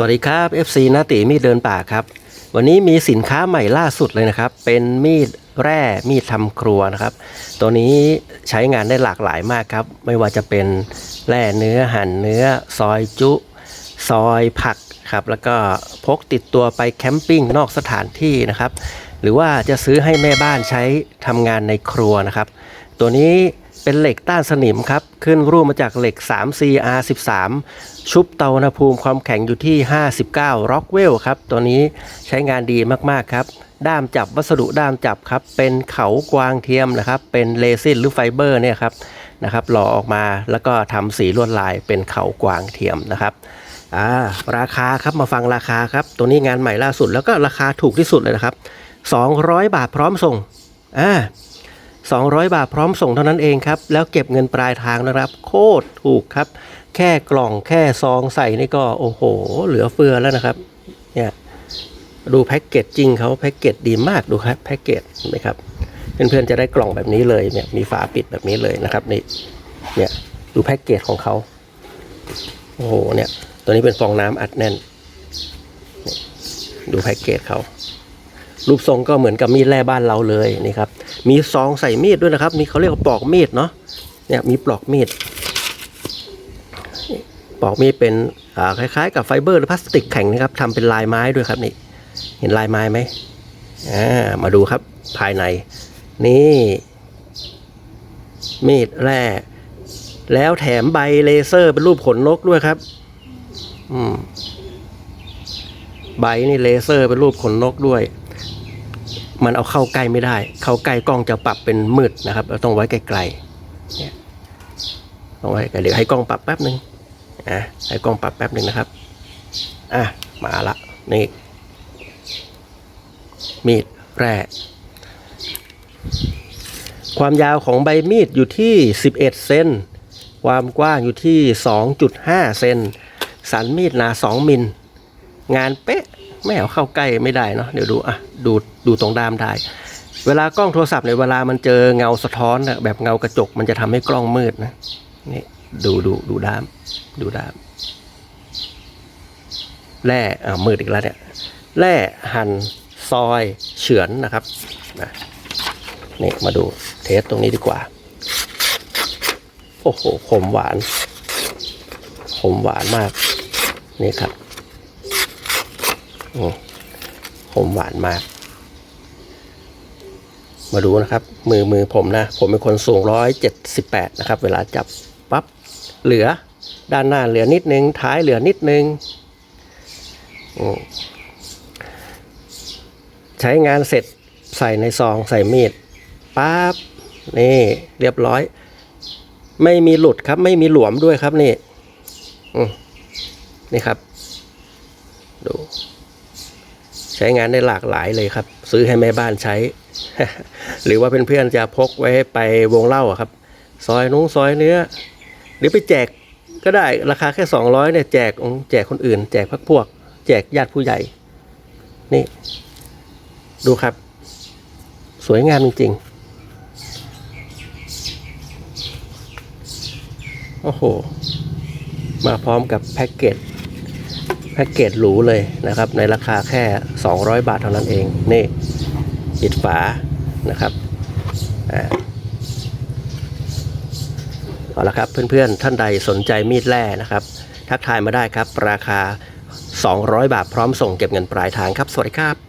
สวัสดีครับ FC นาติมีดเดินป่าครับ วันนี้มีสินค้าใหม่ล่าสุดเลยนะครับ เป็นมีดแร่มีดทำครัวนะครับ ตัวนี้ใช้งานได้หลากหลายมากครับ ไม่ว่าจะเป็นแร่เนื้อหั่นเนื้อ ซอยจุ ซอยผักครับ แล้วก็พกติดตัวไปแคมปิ้งนอกสถานที่นะครับ หรือว่าจะซื้อให้แม่บ้านใช้ทำงานในครัวนะครับ ตัวนี้เป็นเหล็กต้านสนิมครับ ขึ้นรูปมาจากเหล็ก 3CR13 ชุบเตาอุณหภูมิความแข็งอยู่ที่ 59 Rockwell ครับ ตัวนี้ใช้งานดีมาก ๆ ครับ ด้ามจับวัสดุด้ามจับครับ เป็นเขากวางเทียมนะครับ เป็นเรซินหรือไฟเบอร์เนี่ยครับนะครับหล่อออกมาแล้วก็ทำสีลวดลายเป็นเขากวางเทียมนะครับอ่าราคาครับมาฟังราคาครับ ตัวนี้งานใหม่ล่าสุดแล้วก็ราคาถูกที่สุดเลยนะครับ 200 บาทพร้อมส่งอ่า 200 บาทพร้อมส่งเท่านั้นเองครับ แล้วเก็บเงินปลายทางนะครับ โคตรถูกครับ แค่กล่องแค่ซองใส่นี่ก็โอ้โห เหลือเฟือแล้วนะครับ เนี่ยดูแพ็กเกจจริงเขาแพ็กเกจดีมากดูครับแพ็กเกจเห็นไหมครับเพื่อนๆจะได้กล่องแบบนี้เลยเนี่ยมีฝาปิดแบบนี้เลยนะครับนี่เนี่ยดูแพ็กเกจของเขาโอ้โหเนี่ยตัวนี้เป็นฟองน้ำอัดแน่นนี่ดูแพ็กเกจเขา รูปทรงก็เหมือนกับมีดแร่บ้านเราเลยนี่ครับ มีซองใส่มีดด้วยนะครับ มีเขาเรียกว่าปลอกมีดเนาะเนี่ยมีปลอกมีดปลอกมีดเป็นคล้ายๆ กับไฟเบอร์หรือพลาสติกแข็งนะครับทำเป็นลายไม้ด้วยครับนี่ เห็นลายไม้ไหมอ่ามาดูครับภายใน นี่ มีดแร่แล้วแถมใบเลเซอร์เป็นรูปขนนกด้วยครับ อืมใบนี่เลเซอร์เป็นรูปขนนกด้วย มันเอาเข้าใกล้ไม่ได้ เข้าใกล้กล้องจะปรับเป็นมืดนะครับ เราต้องไว้ไกลๆเนี่ยต้องไว้ไกลเดี๋ยวให้กล้องปรับแป๊บหนึ่งอะให้กล้องปรับแป๊บหนึ่งนะครับอะมาละนี่มีดแร่ความยาวของใบมีดอยู่ที่ 11 เซน ความกว้างอยู่ที่ 2.5 เซน สันมีดหนา 2 มิล งานเป๊ะ ไม่เอาเข้าใกล้ไม่ได้เนาะเดี๋ยวดูอะดูดูตรงด้ามได้ เวลากล้องโทรศัพท์ในยเวลามันเจอเงาสะท้อนนะแบบเงากระจก มันจะทำให้กล้องมืดนะนี่ดูดูดูด้าม ดูด้ามแร่อ่ามืดอีกแล้วเนี่ยแร่หั่นซอยเฉือนนะครับนะนี่มาดูเทสตรงนี้ดีกว่า โอ้โหขมหวานขมหวานมาก นี่ครับ หอมหวานมาก มาดูนะครับ มือมือผมนะ ผมเป็นคนสูงร้อยเจ็ดสิบแปดนะครับ เวลาจับปั๊บเหลือด้านหน้าเหลือนิดนึง ท้ายเหลือนิดนึงใช้งานเสร็จใส่ในซองใส่มีดปั๊บนี่เรียบร้อย ไม่มีหลุดครับ ไม่มีหลวมด้วยครับนี่นี่ครับ ดู ใช้งานได้หลากหลายเลยครับ ซื้อให้แม่บ้านใช้ หรือว่าเพื่อนๆจะพกไว้ไปวงเล่าครับ ซอยนุ้งซอยเนื้อ หรือไปแจกก็ได้ราคาแค่สองร้อยเนี่ยแจกอืมแจกคนอื่น แจกพักพวก แจกญาติผู้ใหญ่ นี่ ดูครับ สวยงามจริงๆโอ้โห มาพร้อมกับแพ็กเกจ พ็กเกจหรูเลยนะครับ ในราคาแค่ 200 บาทเท่านั้นเอง นี่ปิดฝานะครับเอาละครับเพื่อนๆ ท่านใดสนใจมีดแร่นะครับ ทักทายมาได้ครับ ราคา 200 บาทพร้อมส่งเก็บเงินปลายทางครับ สวัสดีครับ